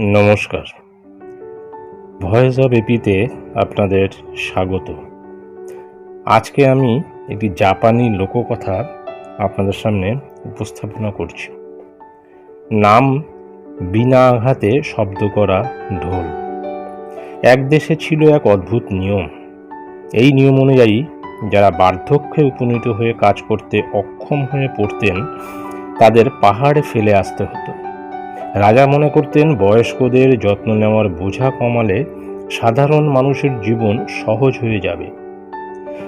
নমস্কার। Voice of এপিতে আপনাদের স্বাগত। আজকে আমি একটি জাপানি লোককথা আপনাদের সামনে উপস্থাপনা করছি। নাম বিনা আঘাতে শব্দ করা ঢোল। এক দেশে ছিল এক অদ্ভুত নিয়ম। এই নিয়ম অনুযায়ী যারা বার্ধক্যে উপনীত হয়ে কাজ করতে অক্ষম হয়ে পড়তেন, তাদের পাহাড়ে ফেলে আসতে হতো। রাজা মনে করতেন বয়স্কদের যত্ন নেওয়ার বোঝা কমালে সাধারণ মানুষের জীবন সহজ হয়ে যাবে।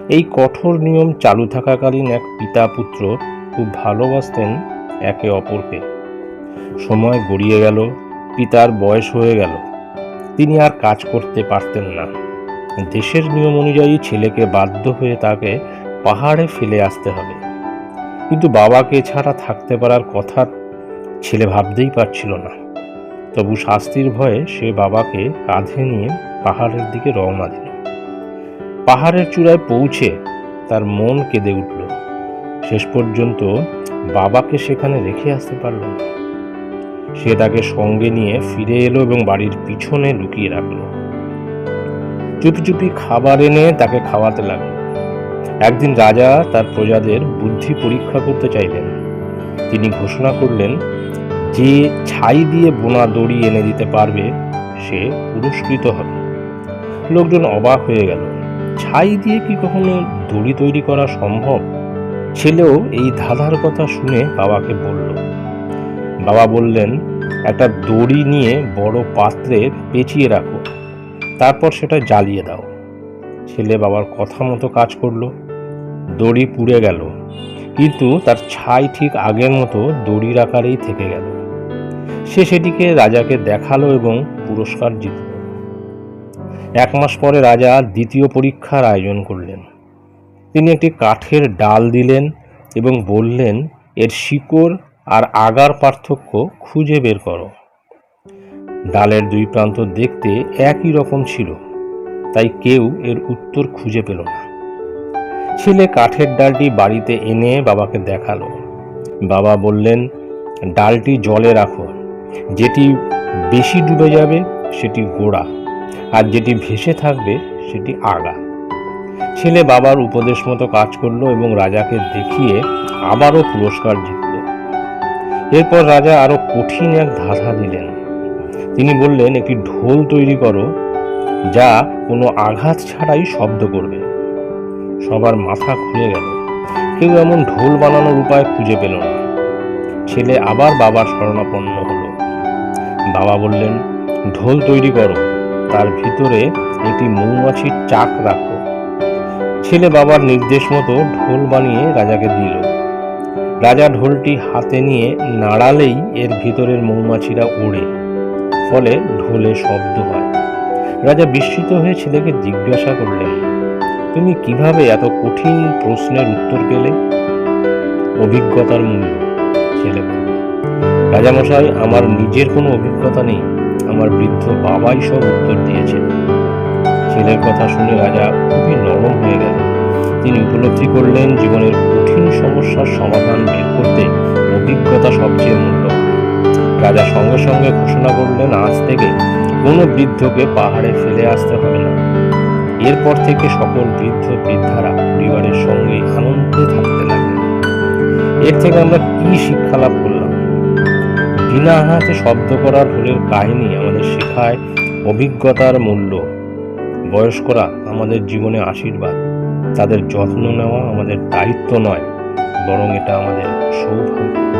এই কঠোর নিয়ম চালু থাকাকালীন এক পিতা পুত্র খুব ভালোবাসতেন একে অপরকে। সময় গড়িয়ে গেল, পিতার বয়স হয়ে গেল। তিনি আর কাজ করতে পারতেন না। দেশের নিয়ম অনুযায়ী ছেলেকে বাধ্য হয়ে তাকে পাহাড়ে ফেলে আসতে হবে। কিন্তু বাবাকে ছাড়া থাকতে পারার কথা ছেলে ভাবতেই পারছিল না। তবু শাস্তির ভয়ে সে বাবাকে কাঁধে নিয়ে পাহাড়ের দিকে রওনা দিল। পাহাড়ের চূড়ায় পৌঁছে তার মন কেঁদে উঠল। শেষ পর্যন্ত বাবাকে সেখানে রেখে আসতে পারল না। সে তাকে সঙ্গে নিয়ে ফিরে এলো এবং বাড়ির পিছনে লুকিয়ে রাখল। চুপি চুপি খাবার এনে তাকে খাওয়াতে লাগল। একদিন রাজা তার প্রজাদের বুদ্ধি পরীক্ষা করতে চাইলেন। তিনি ঘোষণা করলেন যে ছাই দিয়ে বোনা দড়ি এনে দিতে পারবে, সে পুরস্কৃত হবে। লোকজন অবাক হয়ে গেল। ছাই দিয়ে কি কখনো দড়ি তৈরি করা সম্ভব? ছেলেও এই ধাঁধার কথা শুনে বাবাকে বলল। বাবা বললেন, একটা দড়ি নিয়ে বড় পাত্রে পেঁচিয়ে রাখো, তারপর সেটা জ্বালিয়ে দাও। ছেলে বাবার কথা মতো কাজ করল। দড়ি পুড়ে গেল, কিন্তু তার ছাই ঠিক আগের মতো দড়ির আকারেই থেকে গেল। সে সেটিকে রাজাকে দেখাল এবং পুরস্কার জিতল। এক মাস পরে রাজা দ্বিতীয় পরীক্ষার আয়োজন করলেন। তিনি একটি কাঠের ডাল দিলেন এবং বললেন, এর শিকড় আর আগার পার্থক্য খুঁজে বের করো। ডালের দুই প্রান্ত দেখতে একই রকম ছিল, তাই কেউ এর উত্তর খুঁজে পেল না। ছেলে কাঠের ডালটি বাড়িতে এনে বাবাকে দেখাল। বাবা বললেন, ডালটি জলে রাখো যেটি বেশি ডুবে যাবে, সেটি গোড়া। আর যেটি ভেসে থাকবে, সেটি আগা। ছেলে বাবার উপদেশ মতো কাজ করল এবং রাজাকে দেখিয়ে আবারও পুরস্কার জিতল। এরপর রাজা আরও কঠিন এক ধাঁধা দিলেন। তিনি বললেন, একটি ঢোল তৈরি করো, যা কোনো আঘাত ছাড়াই শব্দ করবে। সবার মাথা খুলে গেল। কেউ এমন ঢোল বানানোর উপায় খুঁজে পেল না। ছেলে আবার বাবার শরণাপন্ন হলো। বাবা বললেন, ঢোল তৈরি করো, তার ভিতরে একটি মৌমাছির চাক রাখো। ছেলে বাবার নির্দেশ মতো ঢোল বানিয়ে রাজাকে দিল। রাজা ঢোলটি হাতে নিয়ে নাড়ালেই এর ভিতরের মৌমাছিরা ওড়ে ফলে ঢোলে শব্দ হয়। রাজা বিস্মিত হয়ে ছেলেকে জিজ্ঞাসা করলেন, তুমি কীভাবে এত কঠিন প্রশ্নের উত্তর পেলে? অভিজ্ঞতার মূল্য, ছেলে বলল রাজামশাই, আমার নিজের কোনো অভিজ্ঞতা নেই। আমার বৃদ্ধ বাবাই সব উত্তর দিয়েছেন। ছেলের কথা শুনে রাজা খুবই নরম হয়ে গেল তিনি উপলব্ধি করলেন, জীবনের কঠিন সমস্যার সমাধান বের করতে অভিজ্ঞতা সবচেয়ে মূল্যবান। রাজা সঙ্গে সঙ্গে ঘোষণা করলেন, আজ থেকে কোনো বৃদ্ধকে পাহাড়ে ফেলে আসতে হবে না। এরপর থেকে সকল বৃদ্ধ, বৃদ্ধারা পরিবারের সঙ্গে আনন্দে থাকতে লাগলেন। এর থেকে আমরা কি শিক্ষা লাভ বিনা আঘাতে শব্দ করা ফুলের কাহিনী আমাদের শেখায় অভিজ্ঞতার মূল্য। বয়স্করা আমাদের জীবনে আশীর্বাদ। তাদের যত্ন নেওয়া আমাদের দায়িত্ব নয়, বরং এটা আমাদের সৌভাগ্য।